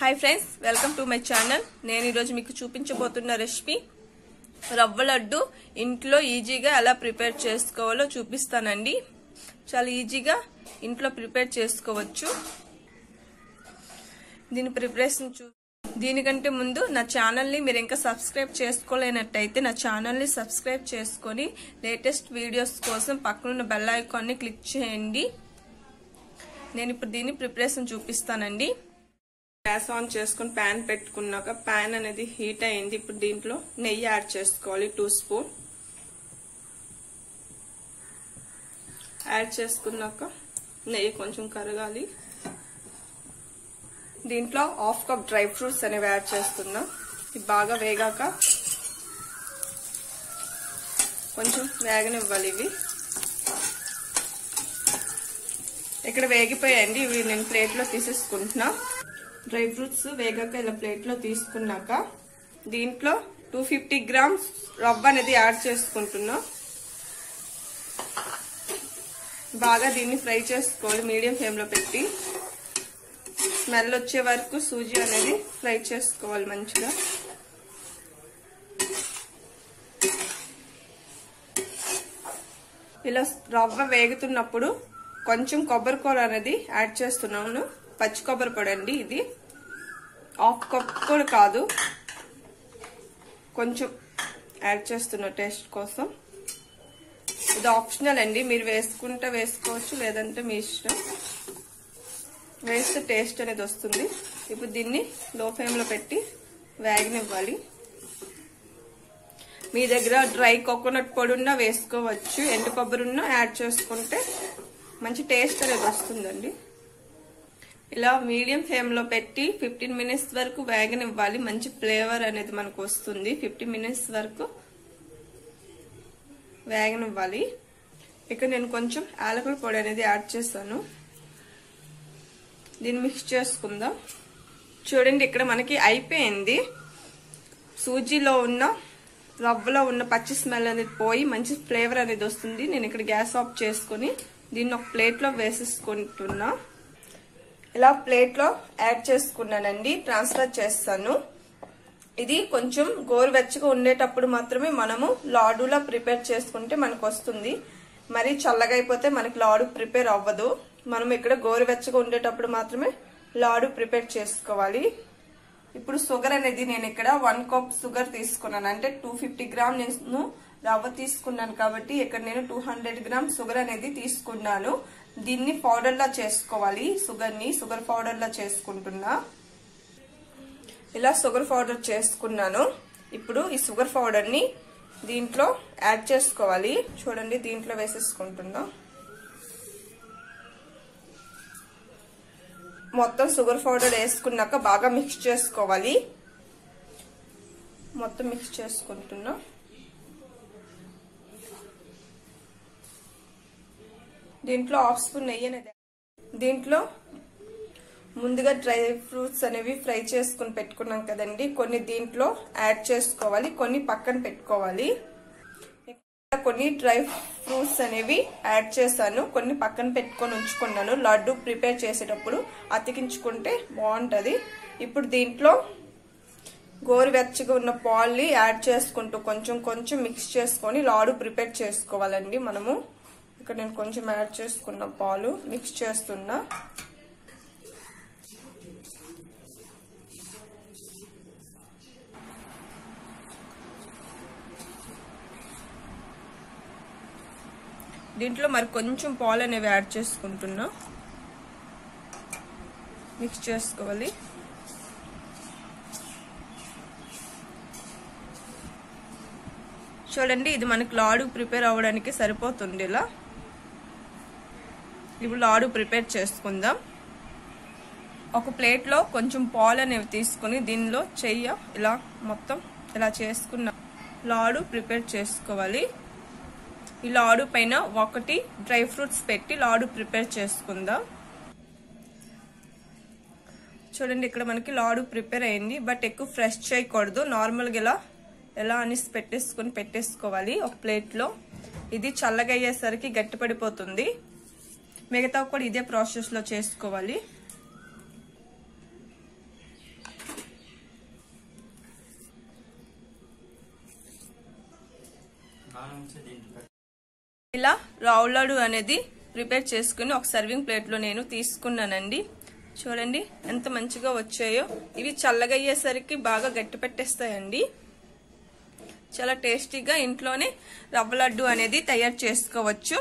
Hi friends welcome to my channel నేను ఈరోజు మీకు చూపించబోతున్న రెసిపీ రవ్వ లడ్డు ఇంట్లో ఈజీగా ఎలా ప్రిపేర్ చేసుకోవాలో చూపిస్తానండి. చాలా ఈజీగా ఇంట్లో ప్రిపేర్ చేసుకోవచ్చు. దీని ప్రిపరేషన్ చూ దీనికంటే ముందు నా ఛానల్ని మీరు ఇంకా సబ్స్క్రైబ్ చేసుకోలేనట్టయితే నా ఛానల్ని సబ్స్క్రైబ్ చేసుకొని లేటెస్ట్ వీడియోస్ కోసం పక్కనున్న బెల్ ఐకాన్ని క్లిక్ చేయండి. నేను ఇప్పుడు దీని ప్రిపరేషన్ చూపిస్తానండి. గ్యాస్ ఆన్ చేసుకుని ప్యాన్ పెట్టుకున్నాక ప్యాన్ అనేది హీట్ అయింది. ఇప్పుడు దీంట్లో నెయ్యి యాడ్ చేసుకోవాలి టూ స్పూన్. యాడ్ చేసుకున్నాక నెయ్యి కొంచెం కరగాలి. దీంట్లో హాఫ్ కప్ డ్రై ఫ్రూట్స్ అనేవి యాడ్ చేస్తున్నా ఇది బాగా వేగాక కొంచెం వేగనివ్వాలి ఇవి. ఇక్కడ వేగిపోయాయండి. ఇవి నేను ప్లేట్లో తీసేసుకుంటున్నా. డ్రై ఫ్రూట్స్ వేగాక ఇలా ప్లేట్లో తీసుకున్నాక దీంట్లో టూ ఫిఫ్టీ గ్రామ్స్ రవ్వ అనేది యాడ్ చేసుకుంటున్నాం. బాగా దీన్ని ఫ్రై చేసుకోవాలి మీడియం ఫ్లేమ్లో పెట్టి. స్మెల్ వచ్చే వరకు సూజీ అనేది ఫ్రై చేసుకోవాలి మంచిగా. ఇలా రవ్వ వేగుతున్నప్పుడు కొంచెం కొబ్బరి కూర అనేది యాడ్ చేస్తున్నాను. పచ్చి కొబ్బరి పొడి అండి ఇది. హాఫ్ కప్ కూడా కాదు. కొంచెం యాడ్ చేస్తున్నా టేస్ట్ కోసం. ఇది ఆప్షనల్ అండి. మీరు వేసుకుంటే వేసుకోవచ్చు లేదంటే మీ ఇష్టం. వేస్తే టేస్ట్ అనేది వస్తుంది. ఇప్పుడు దీన్ని లో ఫ్లేమ్లో పెట్టి వేగనివ్వాలి. మీ దగ్గర డ్రై కోకోనట్ పొడి ఉన్నా వేసుకోవచ్చు. ఎండు కొబ్బరి ఉన్నా యాడ్ చేసుకుంటే మంచి టేస్ట్ అనేది వస్తుందండి. ఇలా మీడియం ఫ్లేమ్లో పెట్టి ఫిఫ్టీన్ మినిట్స్ వరకు వేగనివ్వాలి. మంచి ఫ్లేవర్ అనేది మనకు వస్తుంది. ఫిఫ్టీన్ మినిట్స్ వరకు వేగనివ్వాలి. ఇక్కడ నేను కొంచెం యాలకుల పొడి అనేది యాడ్ చేశాను. దీన్ని మిక్స్ చేసుకుందాం. చూడండి ఇక్కడ మనకి అయిపోయింది. సూజీలో ఉన్న రవ్వలో ఉన్న పచ్చి స్మెల్ అనేది పోయి మంచి ఫ్లేవర్ అనేది వస్తుంది. నేను ఇక్కడ గ్యాస్ ఆఫ్ చేసుకుని దీన్ని ఒక ప్లేట్లో వేసేసుకుంటున్నా. ఇలా ప్లేట్లో యాడ్ చేసుకున్నానండి ట్రాన్స్ఫర్ చేస్తాను. ఇది కొంచెం గోరువెచ్చగా ఉండేటప్పుడు మాత్రమే మనము లాడులా ప్రిపేర్ చేసుకుంటే మనకు వస్తుంది మరి చల్లగా అయిపోతే మనకి లాడు ప్రిపేర్ అవ్వదు. మనం ఇక్కడ గోరువెచ్చగా ఉండేటప్పుడు మాత్రమే లాడు ప్రిపేర్ చేసుకోవాలి. ఇప్పుడు షుగర్ అనేది నేను ఇక్కడ వన్ కప్ షుగర్ తీసుకున్నాను. అంటే టూ ఫిఫ్టీ గ్రామ్ నేను రవ్వ తీసుకున్నాను కాబట్టి ఇక్కడ నేను టూ హండ్రెడ్ గ్రామ్ షుగర్ అనేది తీసుకున్నాను. దీన్ని పౌడర్ లా చేసుకోవాలి. షుగర్ని షుగర్ పౌడర్ లా చేసుకుంటున్నా. ఇలా షుగర్ పౌడర్ చేసుకున్నాను. ఇప్పుడు ఈ షుగర్ పౌడర్ని దీంట్లో యాడ్ చేసుకోవాలి. చూడండి దీంట్లో వేసేసుకుంటున్నా. మొత్తం షుగర్ పౌడర్ వేసుకున్నాక బాగా మిక్స్ చేసుకోవాలి. మొత్తం మిక్స్ చేసుకుంటున్నా. దీంట్లో హాఫ్ స్పూన్ నెయ్యి అనేది దీంట్లో ముందుగా డ్రై ఫ్రూట్స్ అనేవి ఫ్రై చేసుకుని పెట్టుకున్నాం కదండి. కొన్ని దీంట్లో యాడ్ చేసుకోవాలి కొన్ని పక్కన పెట్టుకోవాలి. కొన్ని డ్రై ఫ్రూట్స్ అనేవి యాడ్ చేశాను కొన్ని పక్కన పెట్టుకొని ఉంచుకున్నాను. లడ్డు ప్రిపేర్ చేసేటప్పుడు అతికించుకుంటే బాగుంటుంది. ఇప్పుడు దీంట్లో గోరువెచ్చగా ఉన్న పాల్ని యాడ్ చేసుకుంటూ కొంచెం కొంచెం మిక్స్ చేసుకొని లాడు ప్రిపేర్ చేసుకోవాలండి మనము. ఇక్కడ నేను కొంచెం యాడ్ చేసుకున్న పాలు మిక్స్ చేస్తున్నా. దీంట్లో మరి కొంచెం పాలు అనేవి యాడ్ చేసుకుంటున్నా. మిక్స్ చేసుకోవాలి. చూడండి ఇది మనకి లాడు ప్రిపేర్ అవ్వడానికి సరిపోతుంది ఇలా ఇప్పుడు లాడు ప్రిపేర్ చేసుకుందాం. ఒక ప్లేట్లో కొంచెం పాలు అనేవి తీసుకుని దీనిలో చెయ్య ఇలా మొత్తం ఇలా చేసుకున్న లాడు ప్రిపేర్ చేసుకోవాలి. ఈ లాడు పైన ఒకటి డ్రై ఫ్రూట్స్ పెట్టి లాడు ప్రిపేర్ చేసుకుందాం. చూడండి ఇక్కడ మనకి లాడు ప్రిపేర్ అయింది. బట్ ఎక్కువ ఫ్రెష్ చేయకూడదు. నార్మల్గా ఇలా ఎలా అనేసి పెట్టేసుకొని పెట్టేసుకోవాలి ఒక ప్లేట్లో. ఇది చల్లగా అయ్యేసరికి గట్టిపడిపోతుంది. మిగతా కూడా ఇదే ప్రాసెస్లో చేసుకోవాలి. ఇలా రావులాడు అనేది ప్రిపేర్ చేసుకుని ఒక సర్వింగ్ ప్లేట్లో నేను తీసుకున్నానండి. చూడండి ఎంత మంచిగా వచ్చాయో. ఇవి చల్లగయ్యేసరికి బాగా గట్టి పెట్టేస్తాయండి. చాలా టేస్టీగా ఇంట్లోనే రవ్వ లడ్డు అనేది తయారు చేసుకోవచ్చు.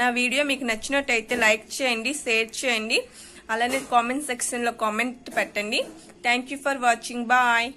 నా వీడియో మీకు నచ్చినట్టయితే లైక్ చేయండి షేర్ చేయండి. అలానే కామెంట్ సెక్షన్లో కామెంట్ పెట్టండి. Thank for watching. బాయ్.